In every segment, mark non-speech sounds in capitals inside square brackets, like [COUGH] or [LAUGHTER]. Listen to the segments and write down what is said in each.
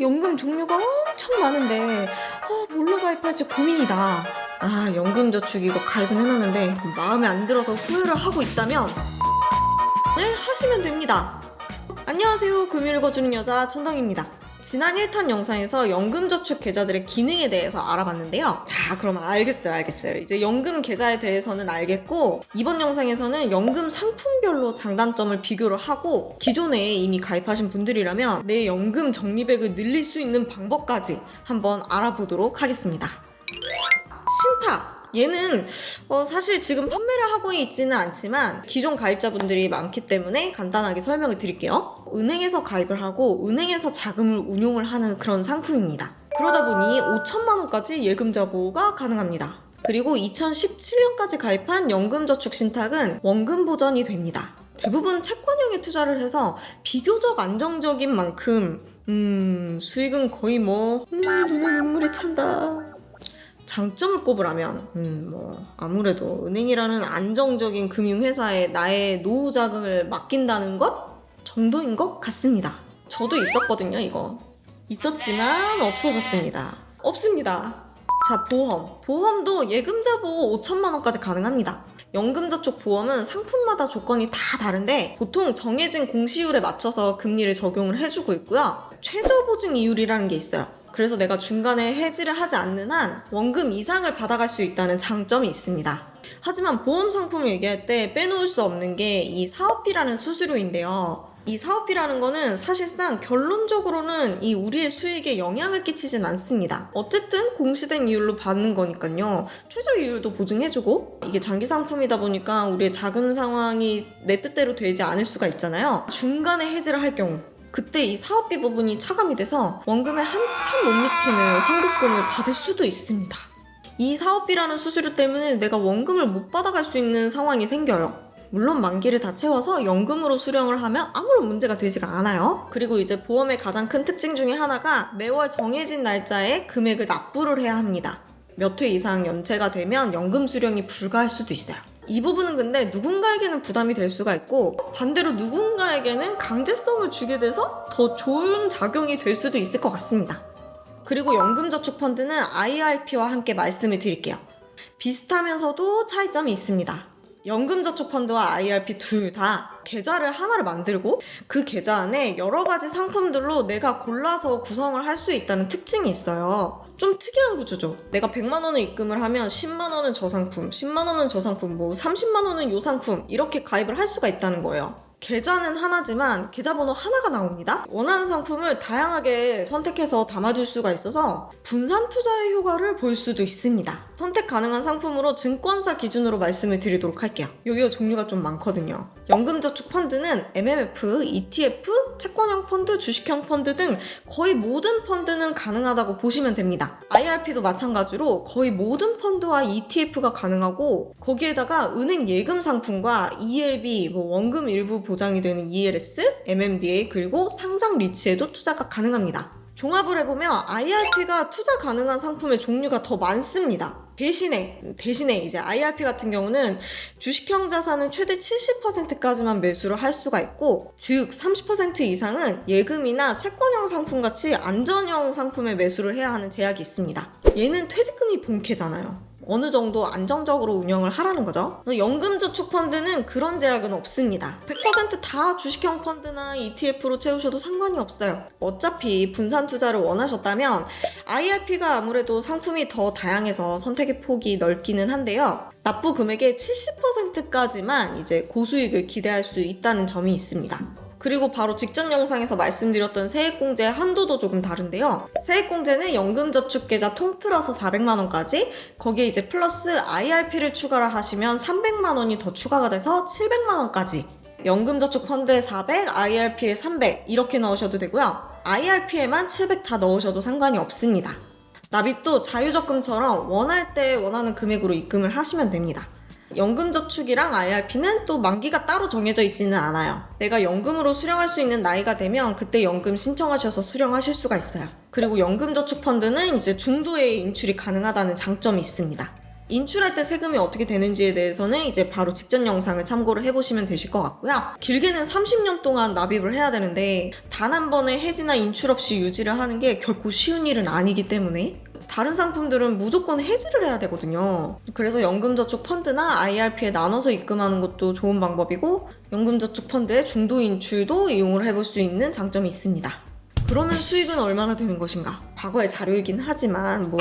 연금 종류가 엄청 많은데 어, 뭘로 가입할지 고민이다. 아 연금저축 이거 가입은 해놨는데 마음에 안 들어서 후회를 하고 있다면 을 하시면 됩니다. 안녕하세요. 금융 읽어주는 여자 천덩입니다. 지난 1탄 영상에서 연금저축 계좌들의 기능에 대해서 알아봤는데요. 자, 그럼 알겠어요, 알겠어요. 이제 연금 계좌에 대해서는 알겠고, 이번 영상에서는 연금 상품별로 장단점을 비교를 하고, 기존에 이미 가입하신 분들이라면 내 연금 적립액을 늘릴 수 있는 방법까지 한번 알아보도록 하겠습니다. 신탁. 얘는 어, 사실 지금 판매를 하고 있지는 않지만 기존 가입자분들이 많기 때문에 간단하게 설명을 드릴게요. 은행에서 가입을 하고 은행에서 자금을 운용을 하는 그런 상품입니다. 그러다 보니 5천만 원까지 예금 자 보호가 가능합니다. 그리고 2017년까지 가입한 연금저축 신탁은 원금 보전이 됩니다. 대부분 채권형에 투자를 해서 비교적 안정적인 만큼 음 수익은 거의 뭐 음, 눈에 눈물이 찬다. 장점을 꼽으라면 음, 뭐 아무래도 은행이라는 안정적인 금융회사에 나의 노후 자금을 맡긴다는 것 정도인 것 같습니다. 저도 있었거든요, 이거. 있었지만 없어졌습니다. 없습니다. 자, 보험. 보험도 예금자 보호 5천만 원까지 가능합니다. 연금저축 보험은 상품마다 조건이 다 다른데 보통 정해진 공시율에 맞춰서 금리를 적용을 해주고 있고요. 최저 보증 이율이라는 게 있어요. 그래서 내가 중간에 해지를 하지 않는 한 원금 이상을 받아갈 수 있다는 장점이 있습니다. 하지만 보험 상품을 얘기할 때 빼놓을 수 없는 게 이 사업비라는 수수료인데요. 이 사업비라는 거는 사실상 결론적으로는 이 우리의 수익에 영향을 끼치진 않습니다. 어쨌든 공시된 이율로 받는 거니까요. 최저 이율도 보증해주고 이게 장기 상품이다 보니까 우리의 자금 상황이 내 뜻대로 되지 않을 수가 있잖아요. 중간에 해지를 할 경우 그때 이 사업비 부분이 차감이 돼서 원금에 한참 못 미치는 환급금을 받을 수도 있습니다. 이 사업비라는 수수료 때문에 내가 원금을 못 받아갈 수 있는 상황이 생겨요. 물론 만기를 다 채워서 연금으로 수령을 하면 아무런 문제가 되지가 않아요. 그리고 이제 보험의 가장 큰 특징 중에 하나가 매월 정해진 날짜에 금액을 납부를 해야 합니다. 몇 회 이상 연체가 되면 연금 수령이 불가할 수도 있어요. 이 부분은 근데 누군가에게는 부담이 될 수가 있고 반대로 누군가에게는 강제성을 주게 돼서 더 좋은 작용이 될 수도 있을 것 같습니다. 그리고 연금저축펀드는 IRP와 함께 말씀을 드릴게요. 비슷하면서도 차이점이 있습니다. 연금저축펀드와 IRP 둘 다 계좌를 하나를 만들고 그 계좌 안에 여러 가지 상품들로 내가 골라서 구성을 할 수 있다는 특징이 있어요. 좀 특이한 구조죠. 내가 100만 원을 입금을 하면 10만 원은 저 상품, 10만 원은 저 상품, 뭐 30만 원은 요 상품 이렇게 가입을 할 수가 있다는 거예요. 계좌는 하나지만 계좌번호 하나가 나옵니다. 원하는 상품을 다양하게 선택해서 담아줄 수가 있어서 분산 투자의 효과를 볼 수도 있습니다. 선택 가능한 상품으로 증권사 기준으로 말씀을 드리도록 할게요. 여기가 종류가 좀 많거든요. 연금저축 펀드는 MMF, ETF, 채권형 펀드, 주식형 펀드 등 거의 모든 펀드는 가능하다고 보시면 됩니다. IRP도 마찬가지로 거의 모든 펀드와 ETF가 가능하고 거기에다가 은행 예금 상품과 ELB, 뭐 원금 일부 보장이 되는 ELS, MMDA 그리고 상장 리츠에도 투자가 가능합니다. 종합을 해보면 IRP가 투자 가능한 상품의 종류가 더 많습니다. 대신에 대신에 이제 IRP 같은 경우는 주식형 자산은 최대 70%까지만 매수를 할 수가 있고 즉 30% 이상은 예금이나 채권형 상품 같이 안전형 상품에 매수를 해야 하는 제약이 있습니다. 얘는 퇴직금이 본캐잖아요. 어느 정도 안정적으로 운영을 하라는 거죠. 연금저축펀드는 그런 제약은 없습니다. 100%다 주식형 펀드나 ETF로 채우셔도 상관이 없어요. 어차피 분산 투자를 원하셨다면 IRP가 아무래도 상품이 더 다양해서 선택의 폭이 넓기는 한데요. 납부 금액의 70%까지만 이제 고수익을 기대할 수 있다는 점이 있습니다. 그리고 바로 직전 영상에서 말씀드렸던 세액공제 한도도 조금 다른데요. 세액공제는 연금저축계좌 통틀어서 400만원까지, 거기에 이제 플러스 IRP를 추가를 하시면 300만원이 더 추가가 돼서 700만원까지. 연금저축 펀드에 400, IRP에 300 이렇게 넣으셔도 되고요. IRP에만 700 다 넣으셔도 상관이 없습니다. 납입도 자유적금처럼 원할 때 원하는 금액으로 입금을 하시면 됩니다. 연금저축이랑 IRP는 또 만기가 따로 정해져 있지는 않아요. 내가 연금으로 수령할 수 있는 나이가 되면 그때 연금 신청하셔서 수령하실 수가 있어요. 그리고 연금저축펀드는 이제 중도에 인출이 가능하다는 장점이 있습니다. 인출할 때 세금이 어떻게 되는지에 대해서는 이제 바로 직전 영상을 참고를 해보시면 되실 것 같고요. 길게는 30년 동안 납입을 해야 되는데 단 한 번의 해지나 인출 없이 유지를 하는 게 결코 쉬운 일은 아니기 때문에 다른 상품들은 무조건 해지를 해야 되거든요. 그래서 연금저축 펀드나 IRP에 나눠서 입금하는 것도 좋은 방법이고 연금저축 펀드의 중도 인출도 이용을 해볼 수 있는 장점이 있습니다. 그러면 수익은 얼마나 되는 것인가? 과거의 자료이긴 하지만 뭐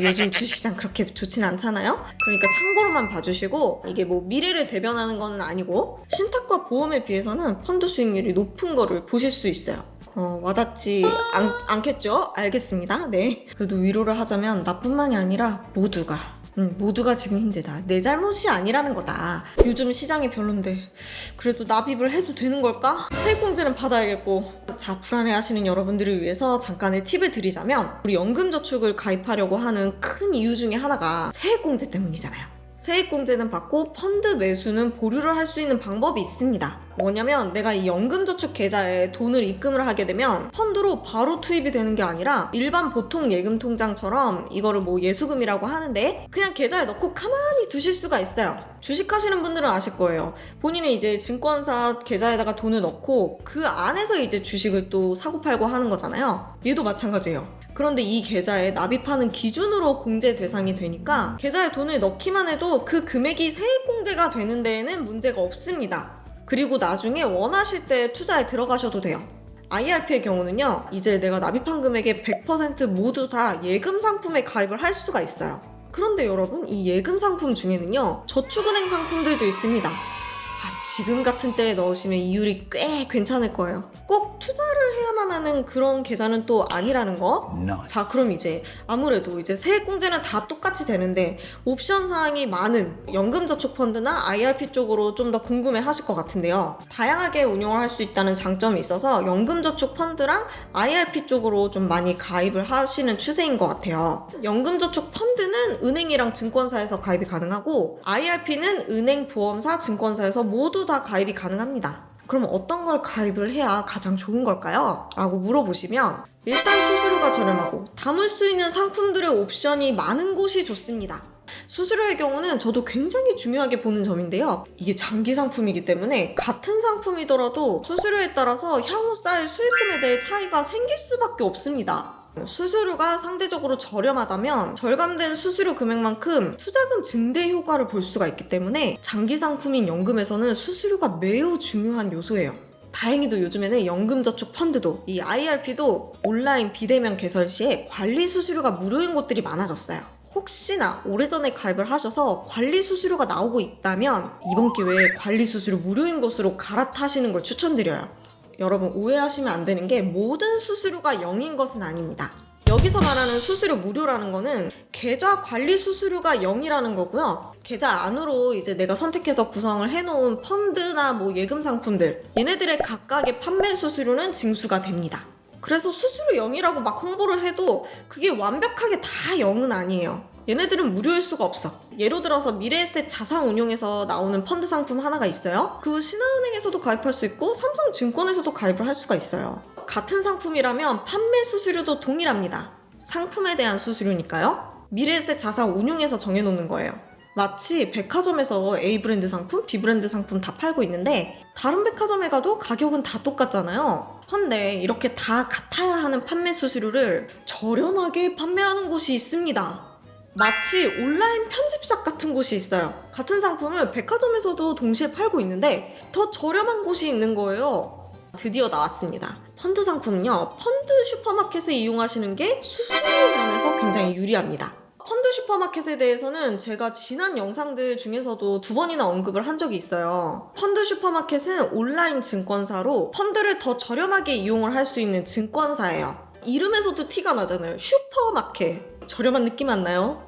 요즘 주식시장 그렇게 좋진 않잖아요. 그러니까 참고로만 봐주시고 이게 뭐 미래를 대변하는 거는 아니고 신탁과 보험에 비해서는 펀드 수익률이 높은 거를 보실 수 있어요. 어, 와닿지 않, 않겠죠? 알겠습니다. 네. 그래도 위로를 하자면 나뿐만이 아니라 모두가 음, 모두가 지금 힘들다. 내 잘못이 아니라는 거다. 요즘 시장이 별론데 그래도 납입을 해도 되는 걸까? 세액공제는 받아야겠고 자 불안해하시는 여러분들을 위해서 잠깐의 팁을 드리자면 우리 연금저축을 가입하려고 하는 큰 이유 중에 하나가 세액공제 때문이잖아요. 세액공제는 받고 펀드 매수는 보류를 할 수 있는 방법이 있습니다. 뭐냐면 내가 이 연금저축 계좌에 돈을 입금을 하게 되면 펀드로 바로 투입이 되는 게 아니라 일반 보통 예금 통장처럼 이거를 뭐 예수금이라고 하는데 그냥 계좌에 넣고 가만히 두실 수가 있어요. 주식하시는 분들은 아실 거예요. 본인이 이제 증권사 계좌에다가 돈을 넣고 그 안에서 이제 주식을 또 사고 팔고 하는 거잖아요. 얘도 마찬가지예요. 그런데 이 계좌에 납입하는 기준으로 공제 대상이 되니까 계좌에 돈을 넣기만 해도 그 금액이 세액 공제가 되는 데에는 문제가 없습니다. 그리고 나중에 원하실 때 투자에 들어가셔도 돼요. IRP의 경우는요, 이제 내가 납입한 금액의 100% 모두 다 예금 상품에 가입을 할 수가 있어요. 그런데 여러분, 이 예금 상품 중에는요, 저축은행 상품들도 있습니다. 아, 지금 같은 때에 넣으시면 이율이 꽤 괜찮을 거예요. 꼭 투자를 해야만 하는 그런 계좌는 또 아니라는 거. 자, 그럼 이제 아무래도 이제 세액공제는 다 똑같이 되는데 옵션 사항이 많은 연금저축 펀드나 IRP 쪽으로 좀 더 궁금해 하실 것 같은데요. 다양하게 운용을 할 수 있다는 장점이 있어서 연금저축 펀드랑 IRP 쪽으로 좀 많이 가입을 하시는 추세인 것 같아요. 연금저축 펀드는 은행이랑 증권사에서 가입이 가능하고 IRP는 은행, 보험사, 증권사에서 모두 다 가입이 가능합니다. 그럼 어떤 걸 가입을 해야 가장 좋은 걸까요? 라고 물어보시면 일단 수수료가 저렴하고 담을 수 있는 상품들의 옵션이 많은 곳이 좋습니다. 수수료의 경우는 저도 굉장히 중요하게 보는 점인데요. 이게 장기 상품이기 때문에 같은 상품이더라도 수수료에 따라서 향후 쌓일 수익금에 대해 차이가 생길 수밖에 없습니다. 수수료가 상대적으로 저렴하다면 절감된 수수료 금액만큼 투자금 증대 효과를 볼 수가 있기 때문에 장기 상품인 연금에서는 수수료가 매우 중요한 요소예요. 다행히도 요즘에는 연금저축 펀드도 이 IRP도 온라인 비대면 개설 시에 관리 수수료가 무료인 곳들이 많아졌어요. 혹시나 오래전에 가입을 하셔서 관리 수수료가 나오고 있다면 이번 기회에 관리 수수료 무료인 곳으로 갈아타시는 걸 추천드려요. 여러분 오해하시면 안 되는 게 모든 수수료가 0인 것은 아닙니다. 여기서 말하는 수수료 무료라는 거는 계좌 관리 수수료가 0이라는 거고요. 계좌 안으로 이제 내가 선택해서 구성을 해놓은 펀드나 뭐 예금 상품들 얘네들의 각각의 판매 수수료는 징수가 됩니다. 그래서 수수료 0이라고 막 홍보를 해도 그게 완벽하게 다 0은 아니에요. 얘네들은 무료일 수가 없어. 예로 들어서 미래에셋 자산운용에서 나오는 펀드 상품 하나가 있어요. 그 신한은행에서도 가입할 수 있고 삼성증권에서도 가입을 할 수가 있어요. 같은 상품이라면 판매 수수료도 동일합니다. 상품에 대한 수수료니까요. 미래에셋 자산운용에서 정해놓는 거예요. 마치 백화점에서 A 브랜드 상품, B 브랜드 상품 다 팔고 있는데 다른 백화점에 가도 가격은 다 똑같잖아요. 헌데 이렇게 다 같아야 하는 판매 수수료를 저렴하게 판매하는 곳이 있습니다. 마치 온라인 편집샵 같은 곳이 있어요. 같은 상품을 백화점에서도 동시에 팔고 있는데 더 저렴한 곳이 있는 거예요. 드디어 나왔습니다. 펀드 상품은요, 펀드 슈퍼마켓에 이용하시는 게 수수료 면에서 굉장히 유리합니다. 펀드 슈퍼마켓에 대해서는 제가 지난 영상들 중에서도 두 번이나 언급을 한 적이 있어요. 펀드 슈퍼마켓은 온라인 증권사로 펀드를 더 저렴하게 이용을 할 수 있는 증권사예요. 이름에서도 티가 나잖아요. 슈퍼마켓. 저렴한 느낌 안 나요?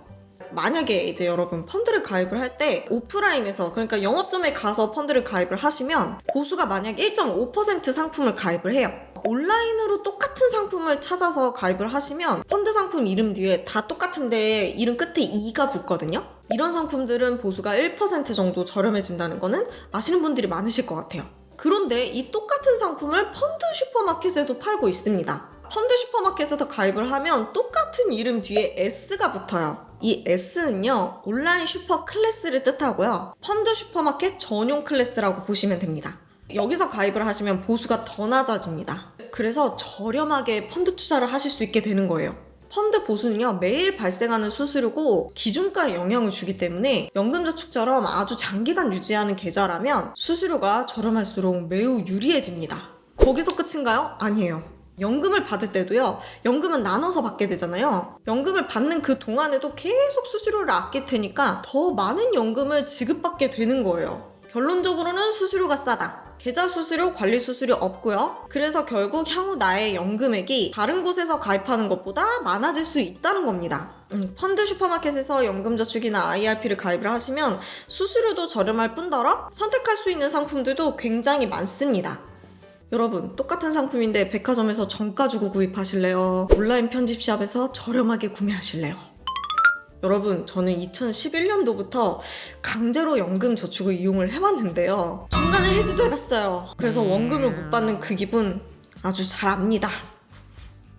만약에 이제 여러분 펀드를 가입을 할 때 오프라인에서 그러니까 영업점에 가서 펀드를 가입을 하시면 보수가 만약 1.5% 상품을 가입을 해요. 온라인으로 똑같은 상품을 찾아서 가입을 하시면 펀드 상품 이름 뒤에 다 똑같은데 이름 끝에 2가 붙거든요. 이런 상품들은 보수가 1% 정도 저렴해진다는 거는 아시는 분들이 많으실 것 같아요. 그런데 이 똑같은 상품을 펀드 슈퍼마켓에도 팔고 있습니다. 펀드 슈퍼마켓에서 가입을 하면 똑같은 이름 뒤에 S가 붙어요. 이 S는요, 온라인 슈퍼 클래스를 뜻하고요. 펀드 슈퍼마켓 전용 클래스라고 보시면 됩니다. 여기서 가입을 하시면 보수가 더 낮아집니다. 그래서 저렴하게 펀드 투자를 하실 수 있게 되는 거예요. 펀드 보수는요, 매일 발생하는 수수료고 기준가에 영향을 주기 때문에 연금저축처럼 아주 장기간 유지하는 계좌라면 수수료가 저렴할수록 매우 유리해집니다. 거기서 끝인가요? 아니에요. 연금을 받을 때도요, 연금은 나눠서 받게 되잖아요. 연금을 받는 그 동안에도 계속 수수료를 아낄 테니까 더 많은 연금을 지급받게 되는 거예요. 결론적으로는 수수료가 싸다. 계좌 수수료, 관리 수수료 없고요. 그래서 결국 향후 나의 연금액이 다른 곳에서 가입하는 것보다 많아질 수 있다는 겁니다. 음, 펀드 슈퍼마켓에서 연금저축이나 IRP를 가입을 하시면 수수료도 저렴할 뿐더러 선택할 수 있는 상품들도 굉장히 많습니다. 여러분, 똑같은 상품인데 백화점에서 정가 주고 구입하실래요? 온라인 편집샵에서 저렴하게 구매하실래요? 여러분, 저는 2011년도부터 강제로 연금 저축을 이용을 해봤는데요. 중간에 해지도 해봤어요. 그래서 원금을 못 받는 그 기분 아주 잘 압니다.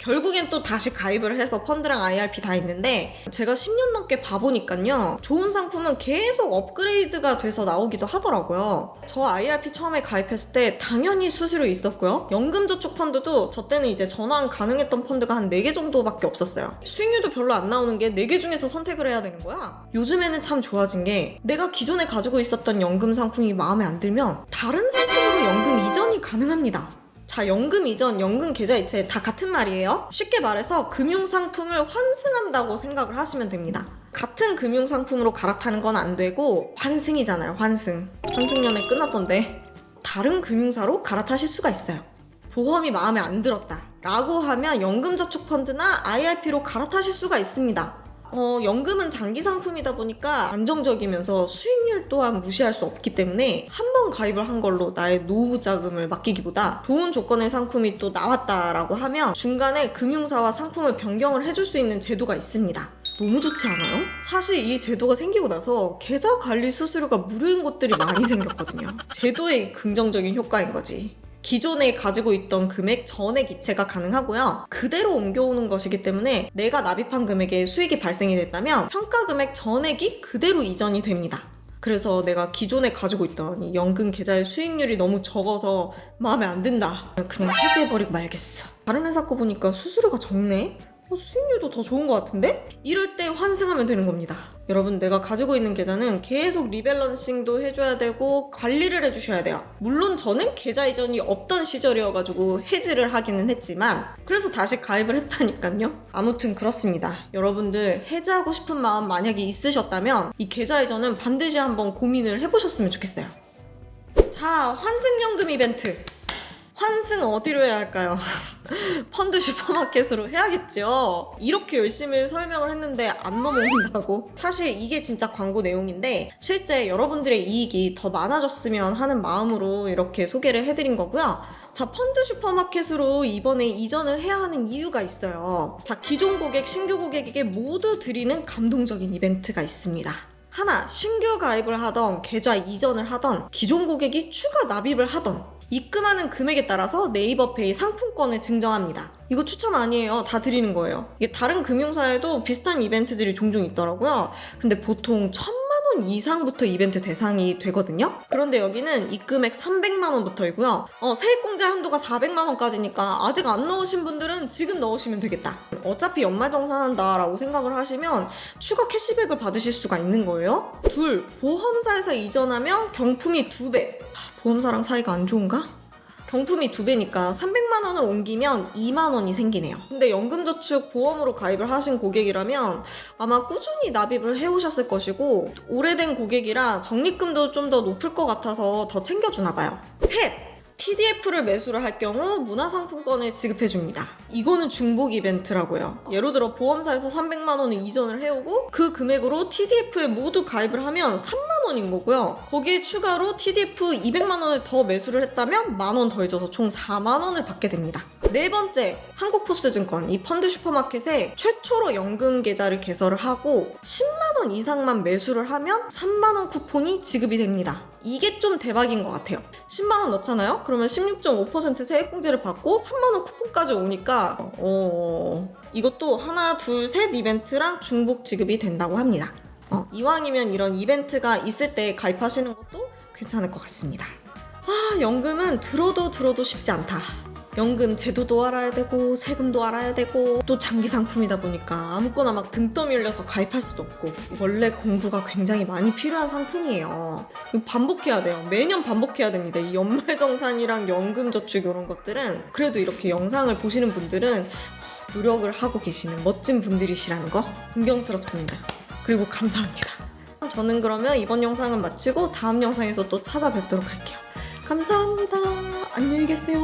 결국엔 또 다시 가입을 해서 펀드랑 IRP 다 있는데 제가 10년 넘게 봐보니까요 좋은 상품은 계속 업그레이드가 돼서 나오기도 하더라고요. 저 IRP 처음에 가입했을 때 당연히 수수료 있었고요. 연금저축 펀드도 저 때는 이제 전환 가능했던 펀드가 한 4개 정도밖에 없었어요. 수익률도 별로 안 나오는 게 4개 중에서 선택을 해야 되는 거야. 요즘에는 참 좋아진 게 내가 기존에 가지고 있었던 연금 상품이 마음에 안 들면 다른 상품으로 연금 이전이 가능합니다 자, 연금 이전, 연금 계좌 이체 다 같은 말이에요. 쉽게 말해서 금융 상품을 환승한다고 생각을 하시면 됩니다. 같은 금융 상품으로 갈아타는 건 안 되고 환승이잖아요, 환승. 환승연애 끝났던데. 다른 금융사로 갈아타실 수가 있어요. 보험이 마음에 안 들었다. 라고 하면 연금저축펀드나 IRP로 갈아타실 수가 있습니다. 어, 연금은 장기 상품이다 보니까 안정적이면서 수익률 또한 무시할 수 없기 때문에 한 번 가입을 한 걸로 나의 노후 자금을 맡기기보다 좋은 조건의 상품이 또 나왔다라고 하면 중간에 금융사와 상품을 변경을 해줄 수 있는 제도가 있습니다. 너무 좋지 않아요? 사실 이 제도가 생기고 나서 계좌 관리 수수료가 무료인 곳들이 많이 생겼거든요. 제도의 긍정적인 효과인 거지. 기존에 가지고 있던 금액 전액 이체가 가능하고요. 그대로 옮겨오는 것이기 때문에 내가 납입한 금액에 수익이 발생이 됐다면 평가 금액 전액이 그대로 이전이 됩니다. 그래서 내가 기존에 가지고 있던 이 연금 계좌의 수익률이 너무 적어서 마음에 안 든다. 그냥 해지해버리고 말겠어. 다른 회사 거 보니까 수수료가 적네? 어, 수익률도 더 좋은 것 같은데? 이럴 때 환승하면 되는 겁니다. 여러분, 내가 가지고 있는 계좌는 계속 리밸런싱도 해줘야 되고 관리를 해주셔야 돼요. 물론 저는 계좌 이전이 없던 시절이어가지고 해지를 하기는 했지만 그래서 다시 가입을 했다니까요. 아무튼 그렇습니다. 여러분들 해지하고 싶은 마음 만약에 있으셨다면 이 계좌 이전은 반드시 한번 고민을 해보셨으면 좋겠어요. 자, 환승연금 이벤트. 환승 어디로 해야 할까요? [LAUGHS] 펀드 슈퍼마켓으로 해야겠죠. 이렇게 열심히 설명을 했는데 안 넘어온다고? 사실 이게 진짜 광고 내용인데 실제 여러분들의 이익이 더 많아졌으면 하는 마음으로 이렇게 소개를 해드린 거고요. 자, 펀드 슈퍼마켓으로 이번에 이전을 해야 하는 이유가 있어요. 자, 기존 고객, 신규 고객에게 모두 드리는 감동적인 이벤트가 있습니다. 하나, 신규 가입을 하던, 계좌 이전을 하던, 기존 고객이 추가 납입을 하던, 입금하는 금액에 따라서 네이버페이 상품권을 증정합니다. 이거 추첨 아니에요. 다 드리는 거예요. 이게 다른 금융사에도 비슷한 이벤트들이 종종 있더라고요. 근데 보통 천만 원 이상부터 이벤트 대상이 되거든요. 그런데 여기는 입금액 300만 원부터이고요. 어, 세액공제 한도가 400만 원까지니까 아직 안 넣으신 분들은 지금 넣으시면 되겠다. 어차피 연말 정산한다라고 생각을 하시면 추가 캐시백을 받으실 수가 있는 거예요. 둘, 보험사에서 이전하면 경품이 2배. 보험사랑 사이가 안 좋은가? 경품이 두 배니까 300만 원을 옮기면 2만 원이 생기네요. 근데 연금저축 보험으로 가입을 하신 고객이라면 아마 꾸준히 납입을 해오셨을 것이고 오래된 고객이라 적립금도 좀 더 높을 것 같아서 더 챙겨주나 봐요. 셋! TDF를 매수를 할 경우 문화상품권을 지급해 줍니다. 이거는 중복 이벤트라고요. 예를 들어 보험사에서 300만 원을 이전을 해오고 그 금액으로 TDF에 모두 가입을 하면 3만 원인 거고요. 거기에 추가로 TDF 200만 원을 더 매수를 했다면 만 원 더해져서 총 4만 원을 받게 됩니다. 네 번째, 한국포스증권 이 펀드 슈퍼마켓에 최초로 연금 계좌를 개설을 하고 10만 원 이상만 매수를 하면 3만 원 쿠폰이 지급이 됩니다. 이게 좀 대박인 것 같아요. 10만 원 넣잖아요? 그러면 16.5% 세액공제를 받고 3만 원 쿠폰까지 오니까 어 이것도 하나, 둘, 셋 이벤트랑 중복 지급이 된다고 합니다. 어, 이왕이면 이런 이벤트가 있을 때 가입하시는 것도 괜찮을 것 같습니다. 아, 연금은 들어도 들어도 쉽지 않다. 연금 제도도 알아야 되고 세금도 알아야 되고 또 장기 상품이다 보니까 아무거나 막 등 떠밀려서 가입할 수도 없고 원래 공부가 굉장히 많이 필요한 상품이에요. 반복해야 돼요. 매년 반복해야 됩니다. 이 연말정산이랑 연금저축 이런 것들은 그래도 이렇게 영상을 보시는 분들은 노력을 하고 계시는 멋진 분들이시라는 거 존경스럽습니다. 그리고 감사합니다. 저는 그러면 이번 영상은 마치고 다음 영상에서 또 찾아뵙도록 할게요. 감사합니다. 안녕히 계세요.